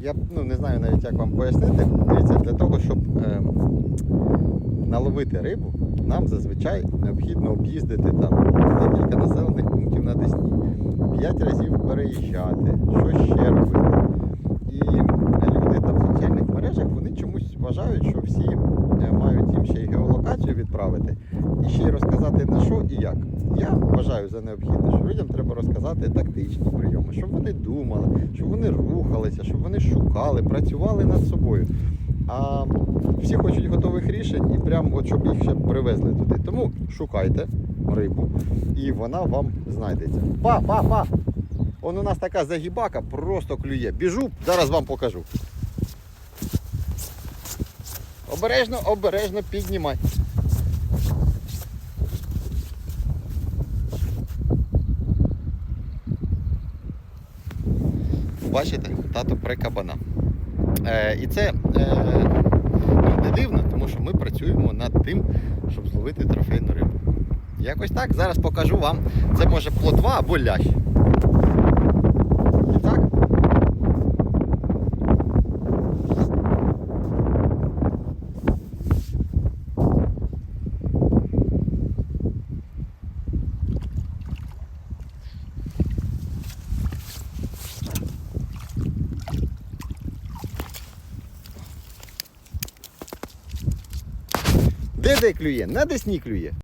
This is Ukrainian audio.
я ну, не знаю навіть як вам пояснити. Дивіться, для того, щоб е, наловити рибу, нам зазвичай необхідно об'їздити там декілька населених пунктів на Десні, п'ять разів переїжджати, що ще робити. І люди там в соціальних мережах вони чомусь вважають, що всі е, мають їм ще й геолокацію відправити і ще й розказати на що і як. Я вважаю за необхідне, що людям треба розказати тактичні прийоми, щоб вони думали, щоб вони рухалися, щоб вони шукали, працювали над собою. А всі хочуть готових рішень і прям от щоб їх ще привезли туди. Тому шукайте рибу, і вона вам знайдеться. Па, па, па! Он у нас така загібака, просто клює. Біжу, зараз вам покажу. Обережно, обережно піднімай. Бачите, тато при кабана. Е, і це е, не дивно, тому що ми працюємо над тим, щоб зловити трофейну рибу. Якось так, зараз покажу вам. Це може плотва або лящ. І так. Де де клює? На десні.